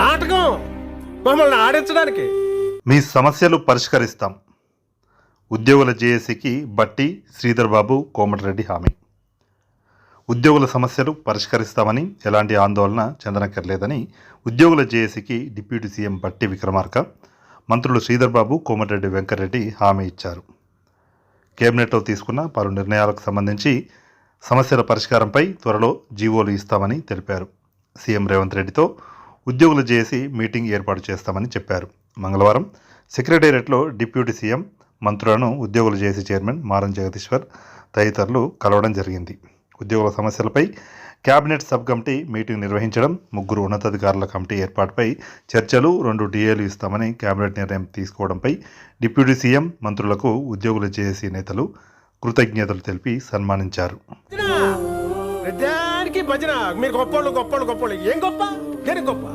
నాటకం. మమ్మల్ని ఆడించడానికి. మీ సమస్యలు పరిష్కరిస్తాం. ఉద్యోగుల జేఏసీకి బట్టి శ్రీధర్ బాబు కోమటిరెడ్డి హామీ. ఉద్యోగుల సమస్యలు పరిష్కరిస్తామని ఎలాంటి ఆందోళన చెందనక్కర్లేదని ఉద్యోగుల జేఏసీకి డిప్యూటీ సీఎం బట్టి విక్రమార్క మంత్రులు శ్రీధర్ బాబు కోమటిరెడ్డి వెంకటరెడ్డి హామీ ఇచ్చారు. కేబినెట్లో తీసుకున్న పలు నిర్ణయాలకు సంబంధించి సమస్యల పరిష్కారంపై త్వరలో జీవోలు ఇస్తామని తెలిపారు. సీఎం రేవంత్ రెడ్డితో ఉద్యోగులు చేసి మీటింగ్ ఏర్పాటు చేస్తామని చెప్పారు. మంగళవారం సెక్రటేరియట్లో డిప్యూటీ సీఎం మంత్రులను ఉద్యోగులు చేసి చైర్మన్ మారం జగదీశ్వర్ తదితరులు కలవడం జరిగింది. ఉద్యోగుల సమస్యలపై కేబినెట్ సబ్ కమిటీ మీటింగ్ నిర్వహించడం ముగ్గురు ఉన్నతాధికారుల కమిటీ ఏర్పాటుపై చర్చలు రెండు డిఏలు ఇస్తామని కేబినెట్ నిర్ణయం తీసుకోవడంపై డిప్యూటీ సీఎం మంత్రులకు ఉద్యోగుల జేఏసీ నేతలు కృతజ్ఞతలు తెలిపి సన్మానించారు. మీరు ఏం గొప్ప? గొప్ప?